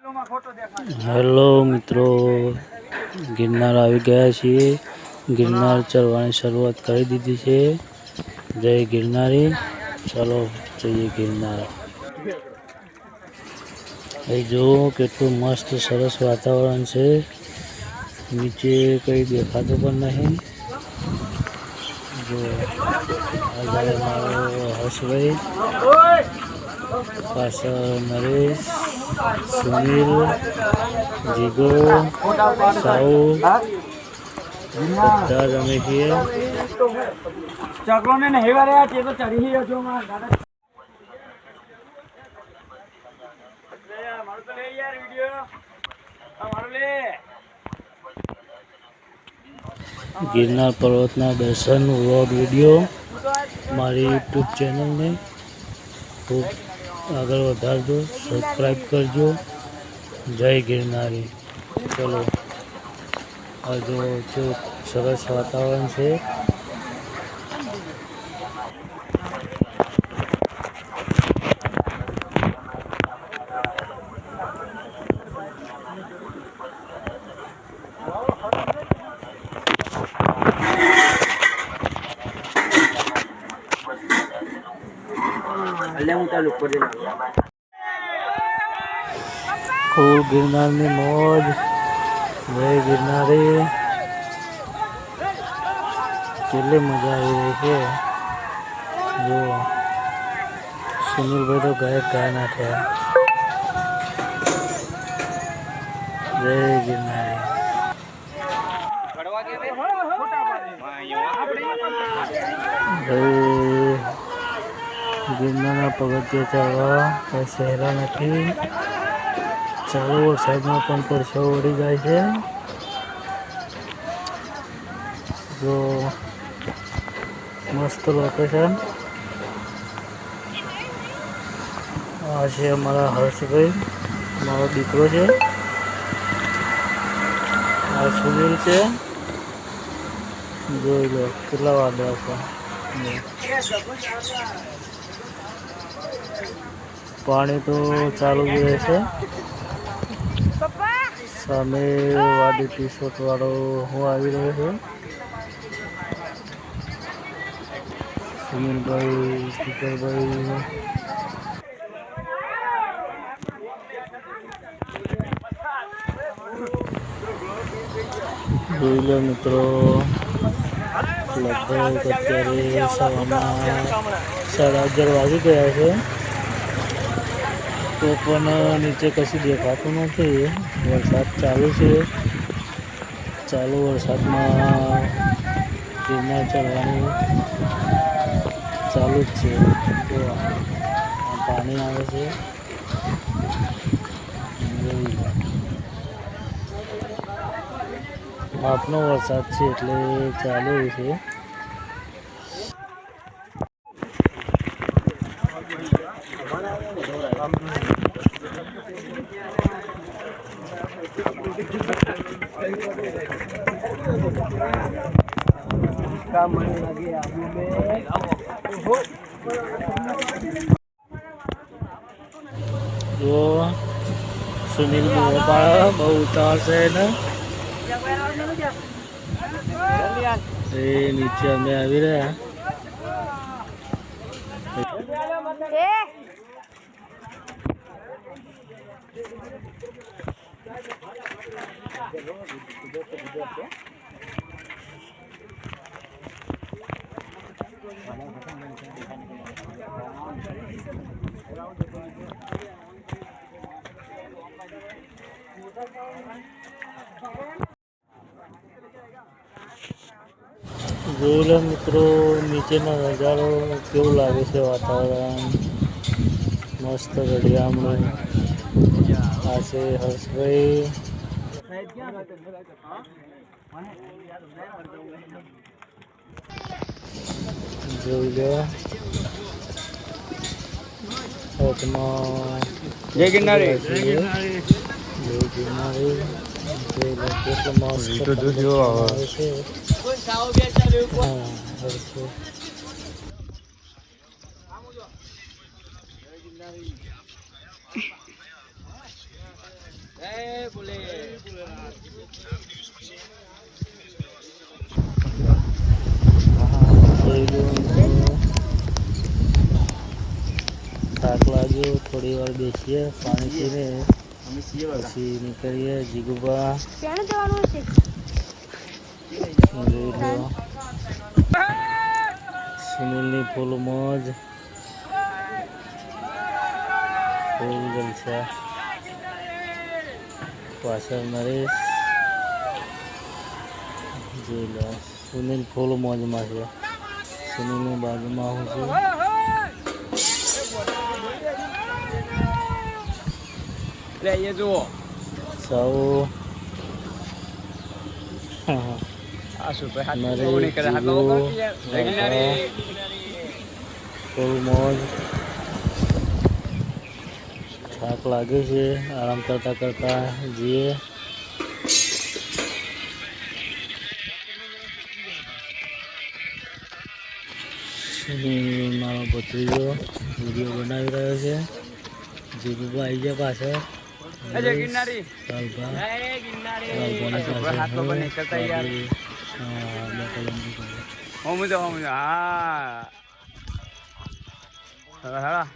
Hello મિત્રો, ગિરનાર આવી ગયા છીએ. ગિરનાર ચડવાની શરૂઆત કરી દીધી છે. જય ગિરનારી. ચાલો જઈએ ગિરનાર. એ જુઓ કેટલું મસ્ત, સરસ વાતાવરણ છે. નીચે કંઈ દેખાતું પણ નહીં. જો મારો હર્ષભાઈ, પાછળ નરેશ. સુનિલ જીગો સાઉ બધા જ અમે છીએ ચકલો ને નહીં વાળ્યા તે તો ચડી ગયો છો મારા દાદા મારું તો લે યાર વિડિયો મારું લે ગિરનાર પર્વતના દર્શન વ્લોગ વીડિયો મારી યુટ્યુબ ચેનલને ખૂબ આગળ વધારજો સબસ્ક્રાઈબ કરજો. જય ગિરનારી. ચલો આ જો સરસ વાતાવરણ છે. તાલુક પર જઈને ફૂલ ગિરનારની મોજ જય ગિરનારી કેટલી મજા આવી રહી છે જો સુનિલભાઈ તો ગાયક ગાય નાખ્યા જય ગિરનારી ભાઈ ગિરનારના પગથિયા ચડવા કોઈ સહેલા નથી. ચાલુ વરસાદમાં પણ પરસેવો ઉડી જાય છે. જો મસ્ત લોકેશન આ છે અમારા હર્ષભાઈ, મારો દીકરો છે. આ સુનિલ છે. જોઈ લો, કેટલા વાદળા છે. પાણી તો ચાલુ જ રહેશે સામે વાડી ટી શર્ટ વાળો હું આવી રહ્યો છું. સુનિલભાઈ કિશોરભાઈ. જોઈ લો મિત્રો લગભગ અત્યારે સવારના સાડા અગિયાર વાગી ગયા છે. તો પણ નીચે કશું દેખાતું નથી. વરસાદ ચાલુ છે. ચાલુ વરસાદમાં ગિરનાર ચડવાનું ચાલુ જ છે. પાણી આવે છે. માપનો વરસાદ છે એટલે ચાલુ છે. કામ મને લાગે આબુ મે જો સુનિલ મોબાઈલ બહુ ઉતાવળ છે ને એ નીચે અમે આવી રહ્યા જોઈ લો મિત્રો, નીચેનો નજારો કેવું લાગે છે વાતાવરણ? મસ્ત ઘડિયાળનું આ છે હર્ષભાઈ. જોઈ લો. હાથમાં જય ગિરનારી. જય ગિરનારી. જોઈ લો તો જોજો હવે. જય બોલે લાગ્યો થોડી વાર બેસીએ પાણી પીને પછી નીકળીએ જીગુબા સુનિલની ફૂલ મોજ. ફૂલ જલસા. પાછળ નરેશ. જોઈ લો. સુનિલ ફૂલ મોજમાં છે. સુનિલની બાજુમાં હું છું. જય ગિરનારી. ફૂલ મોજ. થાક લાગે છે આરામ કરતા કરતા જઈએ મારો ભત્રીજો વીડિયો બનાવી રહ્યો છે. જીગુબા આવી ગયા પાછળ. એ જય ગિરનારી. જય ગિરનારી. હાથ તો નહીં કરતા યાર. હા બે કલમની પાસે. હોમ જો હોમ જો હા હેડા